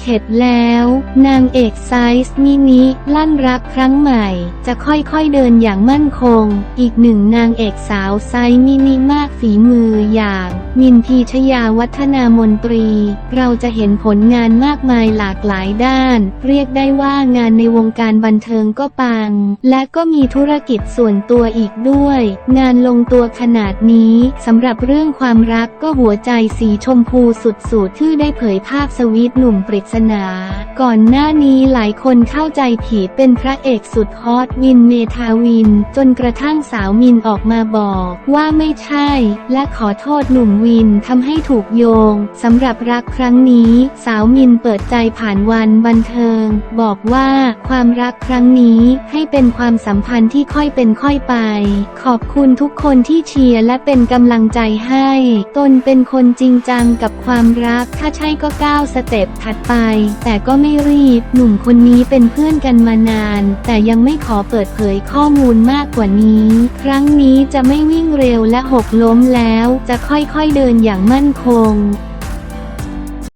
เข็ดแล้ว นางเอกไซส์มินิลั่นรักครั้งใหม่ จะค่อยๆเดินอย่างมั่นคง อีกหนึ่งนางเอกสาวไซส์มินิมากฝีมืออย่าง มินพีชยาวัฒนามนตรี เราจะเห็นผลงานมากมายหลากหลายด้าน เรียกได้ว่างานในวงการบันเทิงก็ปัง และก็มีธุรกิจส่วนตัวอีกด้วย งานลงตัวขนาดนี้สำหรับเรื่องความรักก็หัวใจสีชมพูสุดๆที่ได้เผยภาพสวีทหนุ่มปริศนา ก่อนหน้านี้หลายคนเข้าใจผิดเป็นพระเอกสุดฮอตวินเมทาวิน จนกระทั่งสาวมินออกมาบอกว่าไม่ใช่ และขอโทษหนุ่มวินทำให้ถูกโยงสำหรับรักครั้งนี้ สาวมินเปิดใจผ่านวันบันเทิง บอกว่าความรักครั้งนี้ให้เป็นความสัมพันธ์ที่ค่อยเป็นค่อยไป ขอบคุณทุกคนที่เชียร์และเป็นกำลังใจให้ ตนเป็นคนจริงจังกับความรัก ถ้าใช่ก็ก้าวสเต็ปถัดไป แต่ก็ไม่ไม่รีบ หนุ่มคนนี้เป็นเพื่อนกันมานาน แต่ยังไม่ขอเปิดเผยข้อมูลมากกว่านี้ ครั้งนี้จะไม่วิ่งเร็วและหกล้มแล้ว จะค่อยๆเดินอย่างมั่นคง